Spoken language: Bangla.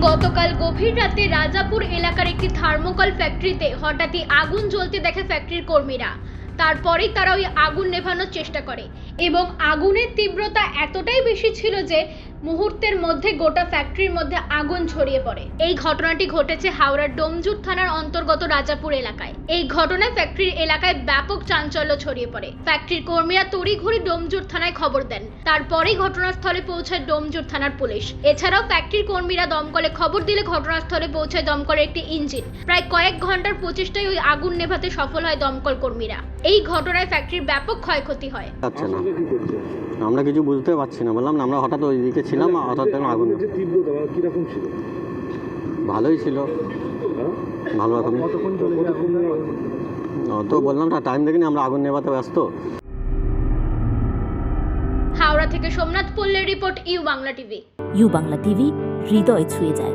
গতকাল গভীর রাতে রাজাপুর এলাকার একটি থার্মোকল ফ্যাক্টরিতে হঠাৎই আগুন জ্বলতে দেখে ফ্যাক্টরির কর্মীরা। তারপরেই তারা ওই আগুন নেভানোর চেষ্টা করে এবং আগুনের তীব্রতা এতটাই বেশি ছিল যে মুহূর্তের মধ্যে গোটা ফ্যাক্টরির মধ্যে আগুন ছড়িয়ে পড়ে। এই ঘটনাটি ঘটেছে হাওড়ার ডোমজুর থানার অন্তর্গত রাজাপুর এলাকায়। এই ঘটনায় ফ্যাক্টরির এলাকায় ব্যাপক চাঞ্চল্য ছড়িয়ে পড়ে। ফ্যাক্টরির কর্মীরা তড়িঘড়ি ডোমজুর থানায় খবর দেন। তারপরেই ঘটনাস্থলে পৌঁছায় ডোমজুর থানার পুলিশ। এছাড়াও ফ্যাক্টরির কর্মীরা দমকলে খবর দিলে ঘটনাস্থলে পৌঁছায় দমকলের একটি ইঞ্জিন। প্রায় কয়েক ঘণ্টার প্রচেষ্টায় ওই আগুন নেভাতে সফল হয় দমকল কর্মীরা। এই ঘটনায় ফ্যাক্টরির ব্যাপক ক্ষয়ক্ষতি হয়। আমরা কিছু বুঝতে পারছি না। বললাম আমরা হঠাৎ ওই দিকে ছিলাম অর্থাৎ দেখলাম আগুন কীরকম ছিল? ভালোই ছিল। হ্যাঁ? ভালো কতক্ষণ তো বললাম না টাইম দেখিনি আমরা আগুন নেভাতে ব্যস্ত। হাওড়া থেকে Somnath পল্লের report U Bangla TV. U Bangla TV হৃদয় ছুঁয়ে যায়।